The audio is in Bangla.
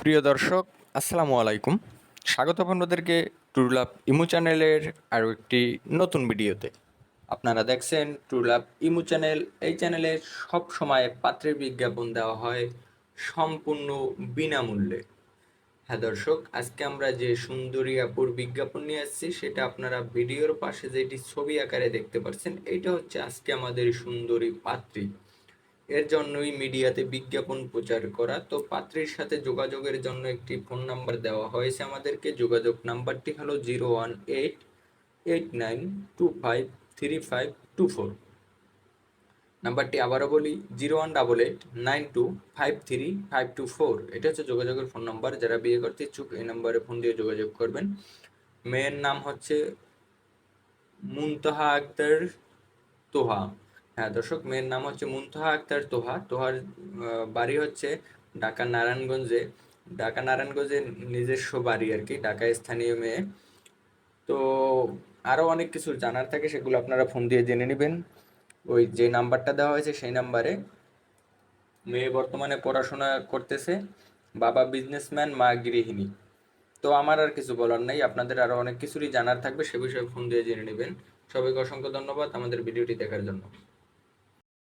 প্রিয় দর্শক, আসসালামু আলাইকুম। স্বাগত আপনাদেরকে টুরলাভ ইমু চ্যানেলের আরও একটি নতুন ভিডিওতে। আপনারা দেখছেন টুরলাভ ইমু চ্যানেল এই চ্যানেলে সব সময় পাত্রের বিজ্ঞাপন দেওয়া হয় সম্পূর্ণ বিনামূল্যে। হ্যাঁ দর্শক, আজকে আমরা যে সুন্দরী আপুর বিজ্ঞাপন নিয়ে আসছি, সেটা আপনারা ভিডিওর পাশে যেটি ছবি আকারে দেখতে পাচ্ছেন এটা হচ্ছে আজকে আমাদের সুন্দরী পাত্রী। এর জন্যই মিডিয়াতে বিজ্ঞাপন প্রচার করা। তো পাত্রীর সাথে যোগাযোগের জন্য একটি ফোন নাম্বার দেওয়া হয়েছে আমাদেরকে। যোগাযোগ নাম্বারটি হলো zero one eight eight nine two five three five two four. নাম্বারটি আবারও বলি, zero one double eight nine two five three five two four. এটা হচ্ছে যোগাযোগের ফোন নাম্বার। যারা বিয়ে করতে ইচ্ছুক, এই নাম্বারে ফোন দিয়ে যোগাযোগ করবেন। মেয়ের নাম হচ্ছে মুনতাহা আক্তার তোহা। হ্যাঁ দর্শক, মেয়ের নাম হচ্ছে মুনতাহা আক্তার তোহা। তোহার বাড়ি হচ্ছে ঢাকা নারায়ণগঞ্জে। ঢাকা নারায়ণগঞ্জে নিজস্ব বাড়ি আর কি ঢাকায় স্থানীয় মেয়ে। তো আরও অনেক কিছু জানার থাকে, সেগুলো আপনারা ফোন দিয়ে জেনে নেবেন। ওই যে নাম্বারটা দেওয়া হয়েছে, সেই নাম্বারে। মেয়ে বর্তমানে পড়াশোনা করতেছে, বাবা বিজনেসম্যান মা গৃহিণী। তো আমার আর কিছু বলার নাই, আপনাদের আরও অনেক কিছুরই জানার থাকবে, সে বিষয়ে ফোন দিয়ে জেনে নেবেন। সবাইকে অসংখ্য ধন্যবাদ আমাদের ভিডিওটি দেখার জন্য।